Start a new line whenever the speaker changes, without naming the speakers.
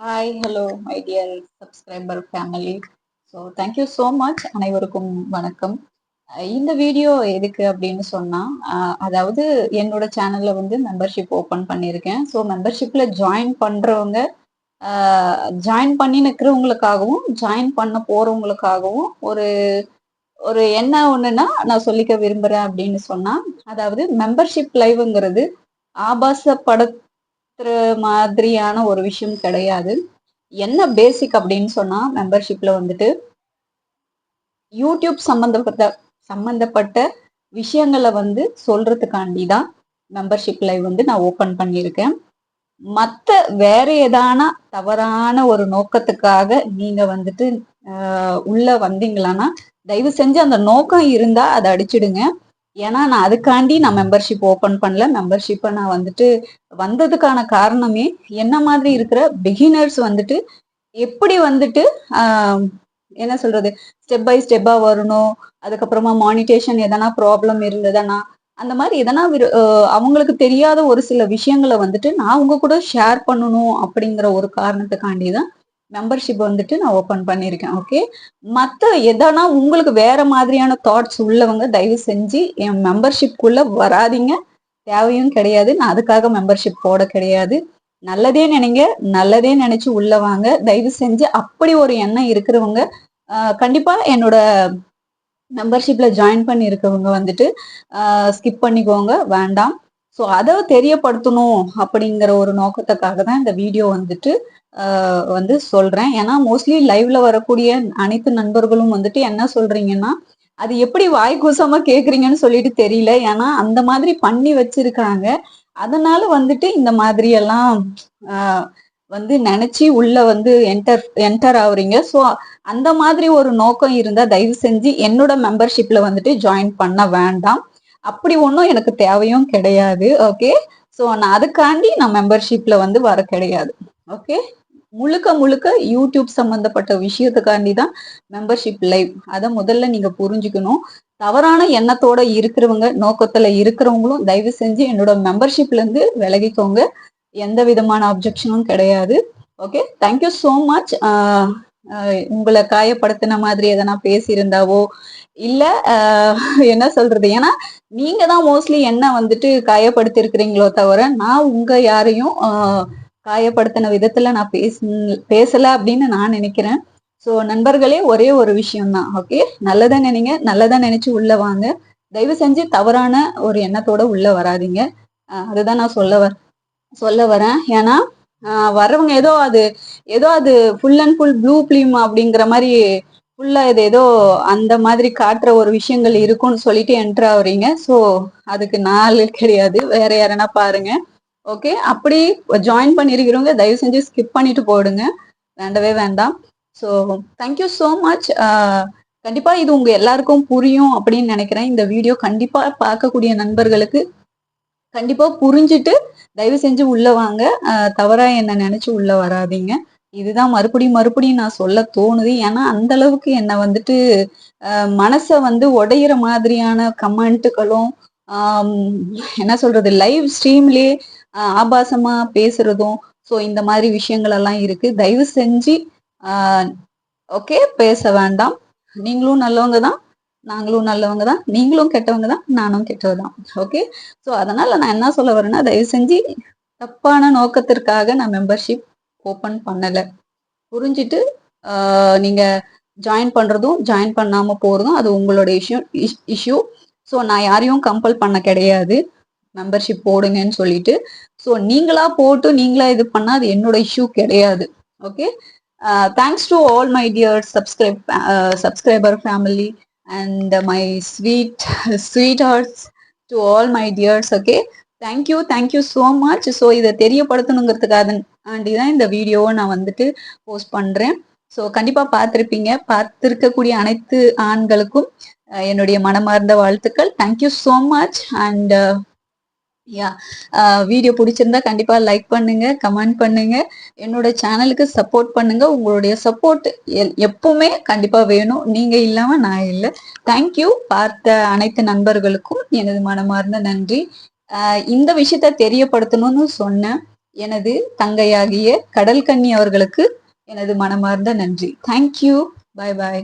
Hi hello ideal subscriber family so thank you so much அனைவருக்கும் வணக்கம். இந்த video எதுக்கு அப்படின்னு சொன்னால் அதாவது என்னோட சேனலில் வந்து மெம்பர்ஷிப் ஓப்பன் பண்ணியிருக்கேன். ஸோ மெம்பர்ஷிப்பில் ஜாயின் பண்ணுறவங்க ஜாயின் பண்ணி நிற்கிறவங்களுக்காகவும் ஜாயின் பண்ண போகிறவங்களுக்காகவும் ஒரு ஒரு என்ன ஒன்றுனா நான் சொல்லிக்க விரும்புகிறேன் அப்படின்னு சொன்னால் அதாவது மெம்பர்ஷிப் லைவுங்கிறது ஆபாச பட ஒருத்தர் மாதிரியான ஒரு விஷயம் கிடையாது. என்ன பேசிக் அப்படின்னு சொன்னா மெம்பர்ஷிப்ல வந்துட்டு யூடியூப் சம்பந்தப்பட்ட சம்பந்தப்பட்ட விஷயங்களை வந்து சொல்றதுக்காண்டி தான் மெம்பர்ஷிப் லைவ் வந்து நான் ஓபன் பண்ணியிருக்கேன். மற்ற வேற ஏதான தவறான ஒரு நோக்கத்துக்காக நீங்க வந்துட்டு உள்ள வந்தீங்களான்னா தயவு செஞ்சு அந்த நோக்கம் இருந்தா அதை அடிச்சிடுங்க. ஏன்னா நான் அதுக்காண்டி நான் மெம்பர்ஷிப் ஓபன் பண்ணல. மெம்பர்ஷிப்பை நான் வந்துட்டு வந்ததுக்கான காரணமே என்ன மாதிரி இருக்கிற பிகினர்ஸ் வந்துட்டு எப்படி வந்துட்டு என்ன சொல்றது ஸ்டெப் பை ஸ்டெப்பா வரணும் அதுக்கப்புறமா மானிட்டேஷன் எதனா ப்ராப்ளம் இருந்ததுன்னா அந்த மாதிரி எதனா விரு- அவங்களுக்கு தெரியாத ஒரு சில விஷயங்களை வந்துட்டு நான் உங்க கூட ஷேர் பண்ணணும் அப்படிங்கிற ஒரு காரணத்துக்காண்டி தான் மெம்பர்ஷிப் வந்துட்டு நான் ஓப்பன் பண்ணியிருக்கேன் ஓகே மற்ற எதனா உங்களுக்கு வேற மாதிரியான தாட்ஸ் உள்ளவங்க தயவு செஞ்சு என் மெம்பர்ஷிப்குள்ள வராதீங்க. தேவையும் கிடையாது. நான் அதுக்காக மெம்பர்ஷிப் போட கிடையாது. நல்லதே நினைங்க. நல்லதே நினைச்சு உள்ள வாங்க. தயவு செஞ்சு அப்படி ஒரு எண்ணம் இருக்கிறவங்க கண்டிப்பா என்னோட மெம்பர்ஷிப்ல ஜாயின் பண்ணி இருக்கவங்க வந்துட்டு ஸ்கிப் பண்ணிக்கோங்க. வேண்டாம். ஸோ அதை தெரியப்படுத்தணும் அப்படிங்கிற ஒரு நோக்கத்துக்காக தான் இந்த வீடியோ வந்துட்டு வந்து சொல்றேன். ஏன்னா மோஸ்ட்லி லைவ்ல வரக்கூடிய அனைத்து நண்பர்களும் வந்துட்டு என்ன சொல்றீங்கன்னா அது எப்படி வாய்க்கூசமா கேக்குறீங்கன்னு சொல்லிட்டு தெரியல. ஏன்னா அந்த மாதிரி பண்ணி வச்சிருக்காங்க அதனால வந்துட்டு இந்த மாதிரி எல்லாம் வந்து நினைச்சி உள்ள வந்து என்டர் என்டர் ஆகுறீங்க ஸோ அந்த மாதிரி ஒரு நோக்கம் இருந்தா தயவு செஞ்சு என்னோட மெம்பர்ஷிப்ல வந்துட்டு ஜாயின் பண்ண வேண்டாம். அப்படி ஒன்றும் எனக்கு தேவையும் கிடையாது ஓகே ஸோ நான் அதுக்காண்டி நான் மெம்பர்ஷிப்ல வந்து வர கிடையாது ஓகே முழுக்க முழுக்க யூடியூப் சம்பந்தப்பட்ட விஷயத்துக்காண்டி தான் மெம்பர்ஷிப் லைவ் அதை முதல்ல நீங்க புரிஞ்சுக்கணும். தவறான எண்ணத்தோட இருக்கிறவங்க நோக்கத்துல இருக்கிறவங்களும் தயவு செஞ்சு என்னோட மெம்பர்ஷிப்ல இருந்து விலகிக்கோங்க. எந்த விதமான அப்ஜெக்ஷனும் கிடையாது ஓகே தேங்க்யூ ஸோ மச் உங்களை காயப்படுத்தின மாதிரி எதனா பேசியிருந்தாவோ இல்ல என்ன சொல்றது? ஏன்னா நீங்க தான் மோஸ்ட்லி என்ன வந்துட்டு காயப்படுத்திருக்கிறீங்களோ தவிர நான் உங்க யாரையும் காயப்படுத்தின விதத்துல நான் பேச பேசல அப்படின்னு நான் நினைக்கிறேன். ஸோ நண்பர்களே ஒரே ஒரு விஷயம் தான் ஓகே நல்லதா நினைங்க நல்லதா நினைச்சு உள்ள வாங்க. தயவு செஞ்சு தவறான ஒரு எண்ணத்தோட உள்ள வராதீங்க. அதுதான் நான் சொல்ல வர சொல்ல வரேன். ஏன்னா வர்றவங்க ஏதோ அது ஏதோ அது full and full blue film அப்படிங்கிற மாதிரி ஃபுல்லா இது ஏதோ அந்த மாதிரி காட்டுற ஒரு விஷயங்கள் இருக்கும்னு சொல்லிட்டு என்டர் ஆகுறீங்க. ஸோ அதுக்கு நாள் கிடையாது. வேற யாரனா பாருங்க. ஓகே அப்படி ஜாயின் பண்ணிருக்கிறவங்க தயவு செஞ்சு ஸ்கிப் பண்ணிட்டு போடுங்க வேண்டவே வேண்டாம். ஸோ தேங்க்யூ ஸோ மச் கண்டிப்பா இது உங்க எல்லாருக்கும் புரியும் அப்படின்னு நினைக்கிறேன். இந்த வீடியோ கண்டிப்பா பார்க்கக்கூடிய நண்பர்களுக்கு கண்டிப்பா புரிஞ்சுட்டு தயவு செஞ்சு உள்ள வாங்க. தவறா என்ன நினைச்சு உள்ள வராதீங்க. இதுதான் மறுபடியும் மறுபடியும் நான் சொல்ல தோணுது. ஏன்னா அந்த அளவுக்கு என்ன வந்துட்டு மனசை வந்து உடையிற மாதிரியான கமெண்ட்டுகளும் என்ன சொல்றது லைவ் ஸ்ட்ரீம்லயே ஆபாசமா பேசுறதும் ஸோ இந்த மாதிரி விஷயங்கள் எல்லாம் இருக்கு. தயவு செஞ்சு ஓகே பேச வேண்டாம். நீங்களும் நல்லவங்க தான். நாங்களும் நல்லவங்க தான் நீங்களும் கெட்டவங்க தான் நானும் கெட்டவ தான் ஓகே ஸோ அதனால நான் என்ன சொல்ல வரேன்னா தயவு செஞ்சு தப்பான நோக்கத்திற்காக நான் மெம்பர்ஷிப் ஓப்பன் பண்ணலை. புரிஞ்சுட்டு நீங்க ஜாயின் பண்றதும் ஜாயின் பண்ணாம போறதும் அது உங்களோட இஷ்யூ இஷ்யூ ஸோ நான் யாரையும் கம்பல் பண்ண கிடையாது. மெம்பர்ஷிப் போடுங்கன்னு சொல்லிட்டு. ஸோ நீங்களா போட்டு நீங்களா இது பண்ணா அது என்னோட இஷ்யூ கிடையாது. Okay thanks to all my dear subscribe subscriber family and my sweet sweet hearts to all my dears okay thank you thank you so much so இதை தெரியப்படுத்தணுங்கிறதுக்காக ஆண்டி தான் இந்த வீடியோவை நான் வந்துட்டு போஸ்ட் பண்ணுறேன் ஸோ கண்டிப்பாக பார்த்துருப்பீங்க. பார்த்துருக்கக்கூடிய அனைத்து ஆண்களுக்கும் என்னுடைய மனமார்ந்த வாழ்த்துக்கள். Thank you so much and yeah video பிடிச்சிருந்தா கண்டிப்பா லைக் பண்ணுங்க கமெண்ட் பண்ணுங்க. என்னோட சேனலுக்கு சப்போர்ட் பண்ணுங்க. உங்களுடைய சப்போர்ட் எப்பவுமே கண்டிப்பா வேணும். நீங்க இல்லாம நான் இல்லை. தேங்க்யூ பார்த்த அனைத்து நண்பர்களுக்கும் எனது மனமார்ந்த நன்றி. ஆஹ் இந்த விஷயத்த தெரியப்படுத்தணும்னு சொன்னேன் எனது தங்கையாகிய கடல் கன்னி அவர்களுக்கு எனது மனமார்ந்த நன்றி. தேங்க்யூ பாய் பாய்